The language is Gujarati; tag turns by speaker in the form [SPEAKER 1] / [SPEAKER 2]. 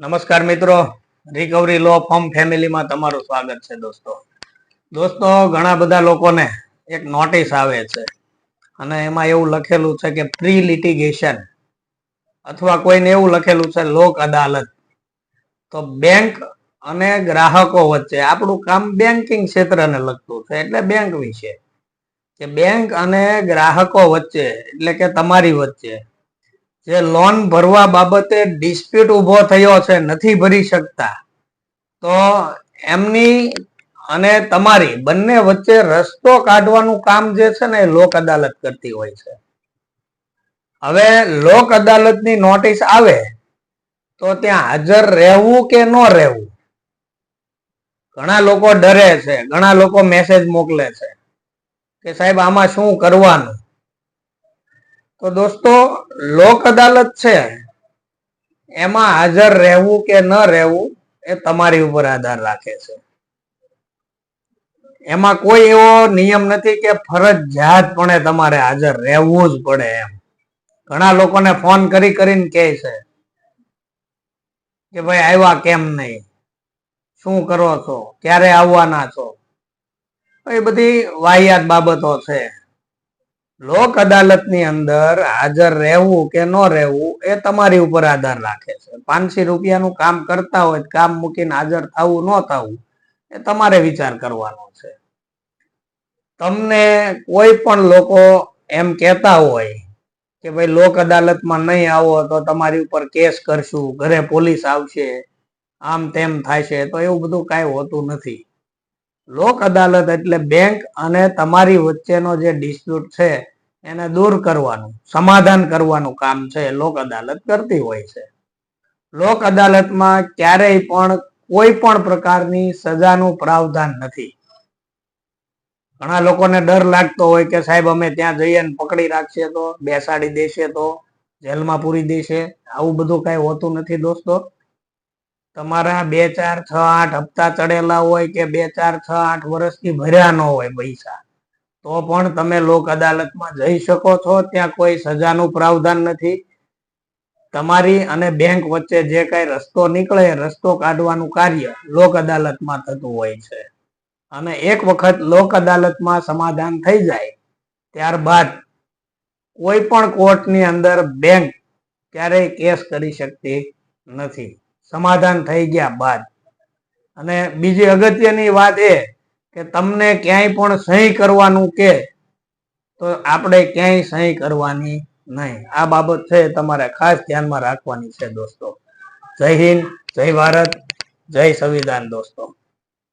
[SPEAKER 1] નમસ્કાર મિત્રો. રિકવરી લો ફોર્મ ફેમિલીમાં તમારું સ્વાગત છે દોસ્તો. દોસ્તો, ઘણા બધા લોકોને એક નોટિસ આવે છે. અને એમાં એવું લખેલું છે કે પ્રી લિટિગેશન અથવા કોઈને એવું લખેલું છે લોક અદાલત. તો બેંક અને ગ્રાહકો વચ્ચે આપણું કામ બેન્કિંગ ક્ષેત્રને લગતું છે, એટલે બેંક વિશે. કે બેંક અને ગ્રાહકો વચ્ચે, એટલે કે તમારી વચ્ચે જે લોન ભરવા બાબતે ડિસ્પ્યુટ ઊભો થયો છે, નથી ભરી શકતા. તો એમની અને તમારી બંને વચ્ચે રસ્તો કાઢવાનું કામ જે છે ને, એ લોક અદાલત કરતી હોય છે. હવે લોક અદાલતની નોટિસ આવે તો ત્યાં હાજર રહેવું કે ન રહેવું? ઘણા લોકો ડરે છે, ઘણા લોકો મેસેજ મોકલે છે કે સાહેબ, આમાં શું કરવાનું? તો દોસ્તો, લોક અદાલત છે. એમાં હાજર રહેવું કે ન રહેવું એ તમારી ઉપર આધાર રાખે છે. એમાં કોઈ એવો નિયમ નથી કે ફરજિયાતપણે તમારે હાજર રહેવું જ પડે એમ. ઘણા લોકોને ફોન કરી કરીને કહે છે કે ભાઈ આવ્યા કેમ નહીં? શું કરો છો? ક્યારે આવવાના છો? એ બધી વાહિયાત બાબતો છે. લોક અદાલતની અંદર હાજર રહેવું કે ન રહેવું એ તમારી ઉપર આધાર રાખે છે. પાંચસો રૂપિયાનું કામ કરતા હોય કામ મૂકીને હાજર થવું ન થવું એ તમારે વિચાર કરવાનો છે. તમને કોઈ પણ લોકો એમ કહેતા હોય કે ભાઈ લોક અદાલતમાં નહીં આવો તો તમારી ઉપર કેસ કરશું, ઘરે પોલીસ આવશે, આમ તેમ થાય છે તો એવું બધું કાંઈ હોતું નથી. લોક અદાલત એટલે બેંક અને તમારી વચ્ચેનો જે ડિસ્પ્યુટ છે, એને દૂર કરવાનું, સમાધાન કરવાનું કામ છે લોક અદાલત કરતી હોય છે. લોક અદાલતમાં ક્યારેય પણ કોઈ પણ પ્રકારની સજાનું પ્રાવધાન નથી. ઘણા લોકોને ડર લાગતો હોય કે સાહેબ, અમે ત્યાં જઈએ પકડી રાખશે તો, બેસાડી દેશે તો, જેલમાં પૂરી દેશે. આવું બધું કઈ હોતું નથી દોસ્તો. તમારા બે, ચાર, છ, આઠ હપ્તા ચડેલા હોય કે બે, ચાર, છ, આઠ વર્ષથી ભર્યા ન હોય પૈસા, તો પણ તમે લોક અદાલતમાં જઈ શકો છો. ત્યાં કોઈ સજાનું પ્રાવધાન નથી. તમારી અને બેંક વચ્ચે જે કઈ રસ્તો નીકળે રસ્તો કાઢવાનું કાર્ય લોક અદાલતમાં થતું હોય છે. અને એક વખત લોક અદાલતમાં સમાધાન થઈ જાય, ત્યારબાદ કોઈ પણ કોર્ટની અંદર બેંક ક્યારેય કેસ કરી શકતી નથી. સમાધાન થઈ ગયા બાદ. અને બીજી અગત્યની વાત એ કે તમને ક્યાંય પણ સહી કરવાનું કે, તો આપણે ક્યાંય સહી કરવાની નહીં. આ બાબત છે તમારે ખાસ ધ્યાનમાં રાખવાની છે દોસ્તો. જય હિન્દ, જય ભારત, જય સંવિધાન દોસ્તો.